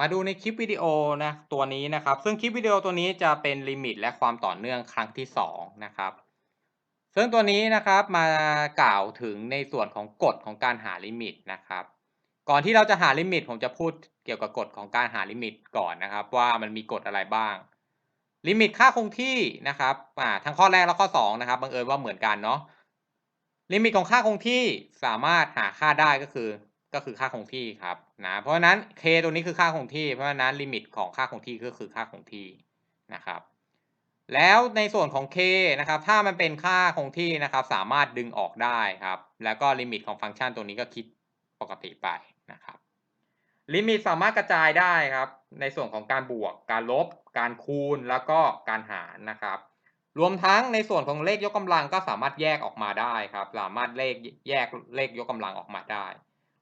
มาดูในคลิปวิดีโอนะตัวนี้นะครับ ซึ่งคลิปวิดีโอตัวนี้จะเป็นลิมิตและความต่อเนื่องครั้งที่2นะครับซึ่งตัวนี้นะครับมากล่าวถึงในส่วนของกฎของการหาลิมิตนะครับ ก่อนที่เราจะหาลิมิต ผมจะพูดเกี่ยวกับกฎของการหาลิมิตก่อนนะครับ ว่ามันมีกฎอะไรบ้าง ลิมิตค่าคงที่นะครับอ่าทั้งข้อแรกและข้อ2นะครับบังเอิญว่าเหมือนกันเนาะลิมิตของค่าคงที่สามารถหาค่าได้ก็คือ ก็คือค่าคงที่ครับนะเพราะฉะนั้น k ตัวนี้คือค่าคงที่ เพราะฉะนั้นลิมิตของค่าคงที่ก็คือค่าคงที่นะครับแล้วในส่วนของ k นะครับถ้ามันเป็นค่าคงที่นะครับสามารถดึงออกได้ครับแล้วก็ลิมิตของฟังก์ชันตัวนี้ก็คิดปกติไปนะครับลิมิตสามารถกระจายได้ครับในส่วนของการบวก การลบ การคูณแล้วก็การหารนะครับ รวมทั้งในส่วนของเลขยกกำลังก็สามารถแยกออกมาได้ครับสามารถเลขแยกเลขยกกำลังออกมาได้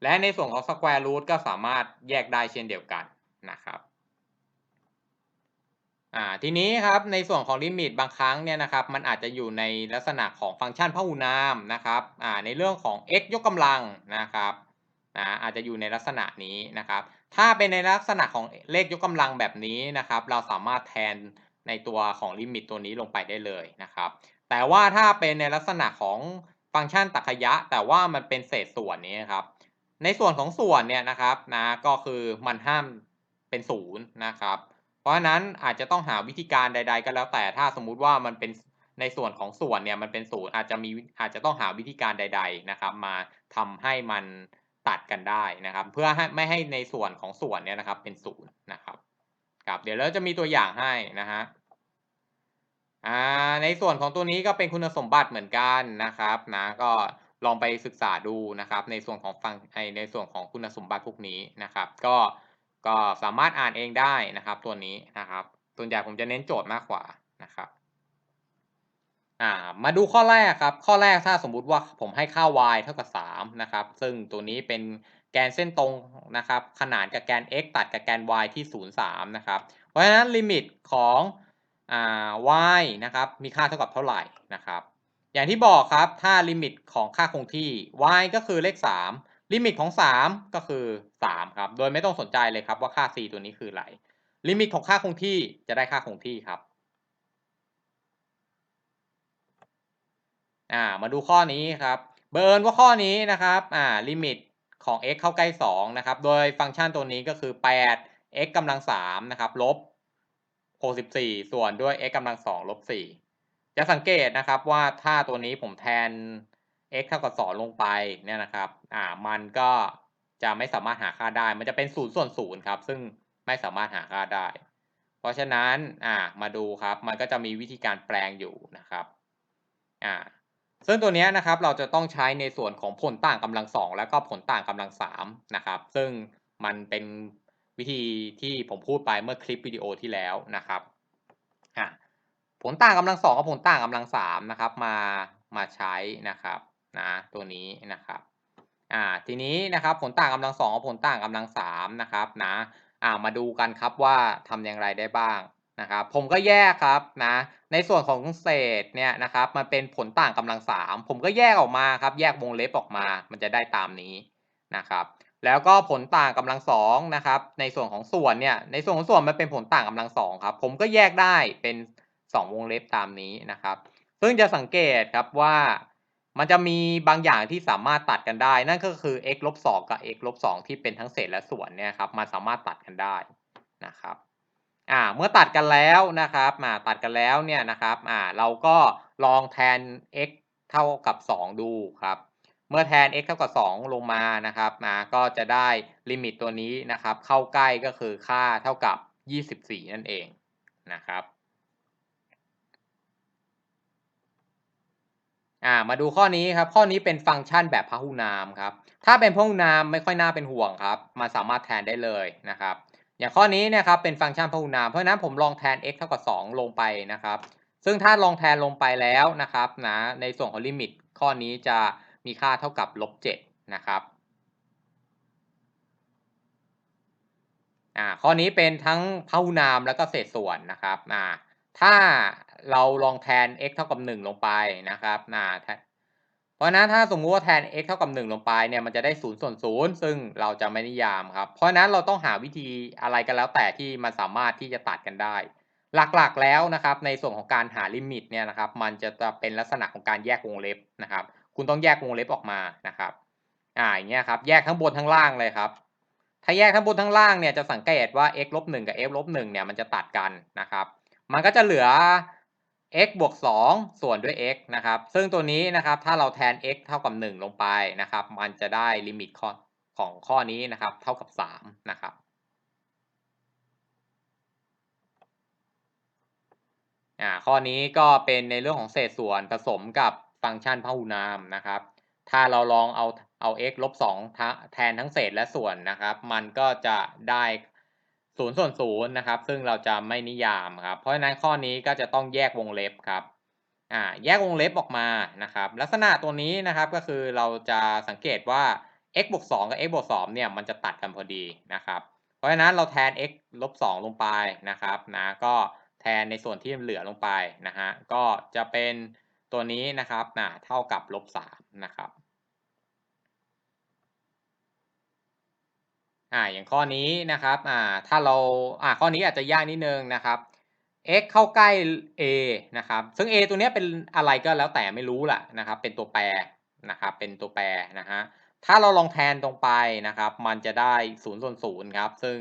และในส่วนของ square root ก็สามารถแยกได้เช่นเดียวกันนะครับอ่าทีนี้ครับในส่วนของลิมิตบางครั้งเนี่ยนะครับมันอาจจะอยู่ในลักษณะของฟังก์ชันพหุนามนะครับอ่าในเรื่องของ x ยกกำลังนะครับอ่าอาจจะอยู่ในลักษณะนี้นะครับ ถ้าเป็นในลักษณะของเลขยกกำลังแบบนี้นะครับ เราสามารถแทนในตัวของลิมิตตัวนี้ลงไปได้เลยนะครับ แต่ว่าถ้าเป็นในลักษณะของฟังก์ชันตรรกะยะแต่ว่ามันเป็นเศษส่วนนี้ครับ ในส่วนของส่วนเนี่ยนะครับนะก็คือมันห้ามเป็นศูนย์นะครับ เพราะฉะนั้นอาจจะต้องหาวิธีการใด ๆ ก็แล้วแต่ถ้าสมมุติว่ามันเป็นในส่วนของส่วนเนี่ยมันเป็นศูนย์อาจจะมีอาจจะต้องหาวิธีการใด ๆนะครับ มาทำให้มันตัดกันได้นะครับ เพื่อให้ไม่ให้ในส่วนของส่วนเนี่ยนะครับเป็นศูนย์นะครับครับเดี๋ยวเราจะมีตัวอย่างให้นะฮะในส่วนของตัวนี้ก็เป็นคุณสมบัติเหมือนกันนะครับนะก็ ลองไปศึกษาดูนะครับ ในส่วนของฟังในส่วนของคุณสมบัติพวกนี้นะครับ ก็ก็สามารถอ่านเองได้นะครับ ตัวนี้นะครับส่วนใหญ่ผมจะเน้นโจทย์มากกว่านะครับอ่ามาดูข้อแรกครับ ข้อแรกถ้าสมมุติว่าผมให้ค่า y เท่ากับ3นะครับ ซึ่งตัวนี้เป็นแกนเส้นตรงนะครับ ขนานกับแกน x ตัดกับแกน y ที่ 0 3 นะครับ เพราะฉะนั้นลิมิตของอ่า y นะครับ มีค่าเท่ากับเท่าไหร่นะครับ อย่างที่บอกครับถ้าลิมิตของค่าคงที่ y ก็คือเลข 3 ลิมิตของ 3 ก็คือ 3 ครับ โดยไม่ต้องสนใจเลยครับว่าค่า c ตัวนี้คืออะไร ลิมิตของค่าคงที่จะได้ค่าคงที่ครับอ่ามาดูข้อนี้ครับเบิร์นว่าข้อนี้นะครับอ่าลิมิตของ x เข้าใกล้ 2 นะครับ โดยฟังก์ชันตัวนี้ก็คือ 8 x กำลัง3นะครับลบ64ส่วนด้วย x กำลัง2ลบ4 จะสังเกตนะครับว่าถ้าตัวนี้ผมแทน x เท่ากับ 2 ลงไปเนี่ยนะครับอ่ามันก็จะไม่สามารถหาค่าได้ มันจะเป็น0ส่วน0ครับ ซึ่งไม่สามารถหาค่าได้ เพราะฉะนั้นอ่ามาดูครับ มันก็จะมีวิธีการแปลงอยู่นะครับอ่าซึ่งตัวนี้นะครับเราจะต้องใช้ในส่วนของผลต่างกำลังสองแล้วก็ผลต่างกำลังสามนะครับ ซึ่งมันเป็นวิธีที่ผมพูดไปเมื่อคลิปวิดีโอที่แล้วนะครับอ่า ผลต่างกำลังสองกับผลต่างกำลังสามนะครับมามาใช้นะครับนะตัวนี้นะครับอ่าทีนี้นะครับผลต่างกำลังสองกับผลต่างกำลังสามนะครับนะอ่ามาดูกันครับว่าทำอย่างไรได้บ้างนะครับผมก็แยกครับนะในส่วนของเศษเนี่ยนะครับมันเป็นผลต่างกำลังสามผมก็แยกออกมาครับแยกวงเล็บออกมา มันจะได้ตามนี้นะครับแล้วก็ผลต่างกำลังสองนะครับในส่วนของส่วนเนี่ยในส่วนของส่วนมันเป็นผลต่างกำลังสองครับผมก็แยกได้เป็น 2 วงเล็บตามนี้นะครับ ซึ่งจะสังเกตครับว่ามันจะมีบางอย่างที่สามารถตัดกันได้ นั่นก็คือ x ลบ2กับ x ลบ2ที่เป็นทั้งเศษและส่วนเนี่ยครับมันสามารถตัดกันได้นะครับอ่าเมื่อตัดกันแล้วนะครับมาตัดกันแล้วเนี่ยนะครับอ่าเราก็ลองแทน x เท่ากับ 2 ดูครับเมื่อแทน x เท่ากับ 2 ลงมานะครับมาก็จะได้ลิมิตตัวนี้นะครับ เข้าใกล้ก็คือค่าเท่ากับ 24 นั่นเองนะครับ อ่ามาดูข้อนี้ครับ ข้อนี้เป็นฟังก์ชันแบบพหุนามครับ ถ้าเป็นพหุนามไม่ค่อยน่าเป็นห่วงครับมาสามารถแทนได้เลยนะครับ อย่างข้อนี้นะครับเป็นฟังก์ชันพหุนาม เพราะฉะนั้นผมลองแทน x เท่ากับ 2 ลงไปนะครับ ซึ่งถ้าลองแทนลงไปแล้วนะครับนะในส่วนของลิมิต ข้อนี้จะมีค่าเท่ากับลบ7นะครับอ่าข้อนี้เป็นทั้งพหุนามแล้วก็เศษส่วนนะครับอ่าถ้า เราลองแทน x เท่ากับ 1 ลงไปนะครับนะเพราะนั้นถ้าสมมติว่าแทน x เท่ากับ 1 ลงไปเนี่ยมันจะได้ 0 ส่วน 0 ซึ่งเราจะไม่นิยามครับ เพราะฉะนั้นเราต้องหาวิธีอะไรกันแล้วแต่ที่มันสามารถที่จะตัดกันได้ หลักๆแล้วนะครับ ในส่วนของการหาลิมิตเนี่ยนะครับ มันจะจะเป็นลักษณะของการแยกวงเล็บนะครับ คุณต้องแยกวงเล็บออกมานะครับ อ่าอย่างเงี้ยครับ แยกทั้งบนทั้งล่างเลยครับถ้าแยกทั้งบนทั้งล่างเนี่ยจะสังเกตว่า x ลบ1กับ f ลบ1เนี่ยมันจะตัดกันนะครับ มันก็จะเหลือ x บวก2 ส่วนด้วย x นะครับ ซึ่งตัวนี้นะครับ ถ้าเราแทน x เท่ากับ 1 ลงไปนะครับ มันจะได้ลิมิตข้อของข้อนี้นะครับ เท่ากับ 3 นะครับ อ่า ข้อนี้ก็เป็นในเรื่องของเศษส่วนผสมกับฟังก์ชันพหุนามนะครับ ถ้าเราลองเอาเอา x ลบ2แทนทั้งเศษและส่วนนะครับ มันก็จะได้ ศูนย์ส่วนศูนย์นะครับ ซึ่งเราจะไม่นิยามครับ เพราะฉะนั้นข้อนี้ก็จะต้องแยกวงเล็บครับอ่าแยกวงเล็บออกมานะครับ ลักษณะตัวนี้นะครับก็คือเราจะสังเกตว่า x บวก2กับ x บวก2เนี่ยมันจะตัดกันพอดีนะครับ เพราะฉะนั้นเราแทน x ลบ2ลงไปนะครับนะก็แทนในส่วนที่เหลือลงไปนะฮะก็จะเป็นตัวนี้นะครับนะเท่ากับลบ3นะครับ อ่าอย่างข้อนี้นะครับอ่าถ้าเราอ่าข้อนี้อาจจะยากนิดนึงนะครับ x เข้าใกล้ a นะครับ ซึ่ง a ตัวนี้เป็นอะไรก็แล้วแต่ไม่รู้แหละนะครับ เป็นตัวแปรนะครับ เป็นตัวแปรนะฮะ ถ้าเราลองแทนตรงไปนะครับ มันจะได้ศูนย์ส่วนศูนย์ครับ ซึ่ง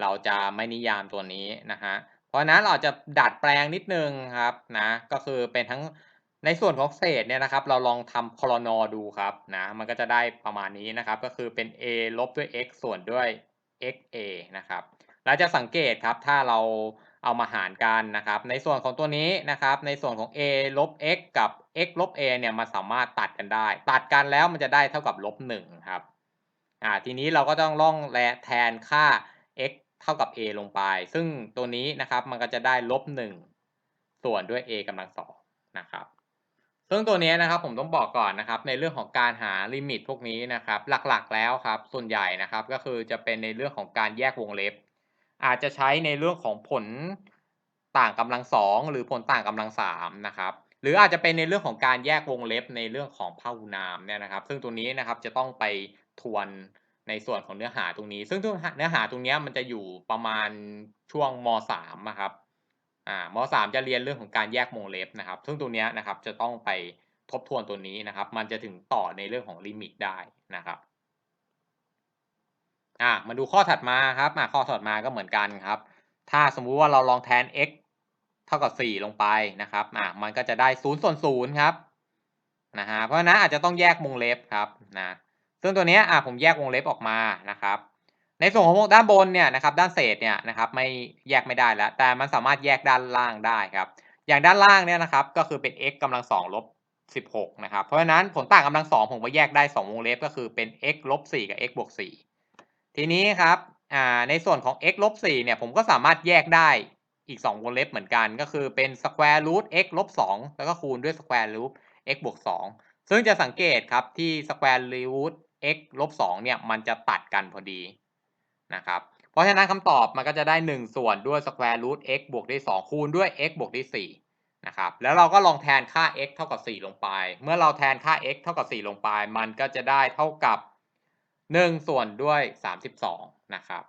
เราจะไม่นิยามตัวนี้นะฮะ เพราะนั้นเราจะดัดแปลงนิดนึงครับนะ ก็คือเป็นทั้ง ในส่วนของเศษเนี่ยนะครับ เราลองทำคลนอดูครับนะมันก็จะได้ประมาณนี้นะครับ ก็คือเป็น a ลบด้วย x ส่วนด้วย xa นะครับเราจะสังเกตครับถ้าเราเอามาหารกันนะครับ ในส่วนของตัวนี้นะครับ ในส่วนของ a ลบ x กับ x ลบ a เนี่ยมันสามารถตัดกันได้ ตัดกันแล้วมันจะได้เท่ากับลบ1ครับอ่าทีนี้เราก็ต้องล่องแลแทนค่า x เท่ากับ a ลงไป ซึ่งตัวนี้นะครับมันก็จะได้ลบ1ส่วนด้วย a กำลังสองนะครับ ซึ่งตัวนี้นะครับผมต้องบอกก่อนนะครับ ในเรื่องของการหาลิมิตพวกนี้นะครับ หลักๆแล้วครับ ส่วนใหญ่นะครับก็คือจะเป็นในเรื่องของการแยกวงเล็บ อาจจะใช้ในเรื่องของผลต่างกำลังสองหรือผลต่างกำลังสามนะครับหรืออาจจะเป็นในเรื่องของการแยกวงเล็บในเรื่องของพหุนามเนี่ยนะครับ ซึ่งตัวนี้นะครับจะต้องไปทวนในส่วนของเนื้อหาตรงนี้ ซึ่งเนื้อหาตรงนี้มันจะอยู่ประมาณช่วงม .3 นะครับ อ่าม .3 จะเรียนเรื่องของการแยกวงเล็บนะครับ ซึ่งตัวนี้นะครับจะต้องไปทบทวนตัวนี้นะครับ มันจะถึงต่อในเรื่องของลิมิตได้นะครับอ่ามาดูข้อถัดมาครับอ่าข้อถัดมาก็เหมือนกันครับ ถ้าสมมุติว่าเราลองแทน x เท่ากับ 4 ลงไปนะครับอ่ามันก็จะได้0ส่วน0ครับนะฮะเพราะฉะนั้นอาจจะต้องแยกวงเล็บครับนะซึ่งตัวนี้อ่าผมแยกวงเล็บออกมานะครับ ในส่วนของด้านบนเนี่ยนะครับด้านเศษเนี่ยนะครับไม่แยกไม่ได้แล้ว แต่มันสามารถแยกด้านล่างได้ครับ อย่างด้านล่างเนี่ยนะครับก็คือเป็น x กำลังสองลบ16นะครับเพราะฉะนั้นผลต่างกำลังสองผมก็แยกได้2วงเล็บก็คือเป็น x ลบ4กับ x บวก4ทีนี้ครับในส่วนของ x ลบ4เนี่ยผมก็สามารถแยกได้อีก2วงเล็บเหมือนกัน ก็คือเป็น square root x ลบ2แล้วก็คูณด้วย square root x บวก2ซึ่งจะสังเกตครับที่ square root x ลบ2เนี่ยมันจะตัดกันพอดี นะครับเพราะฉะนั้นคำตอบมันก็จะได้ 1 ส่วนด้วย square root x บวกด้วย 2 คูณด้วย x บวกด้วย4นะครับแล้วเราก็ลองแทนค่า x เท่ากับ 4 ลงไป เมื่อเราแทนค่า x เท่ากับ 4 ลงไป มันก็จะได้เท่ากับ 1 ส่วนด้วย 32 นะครับ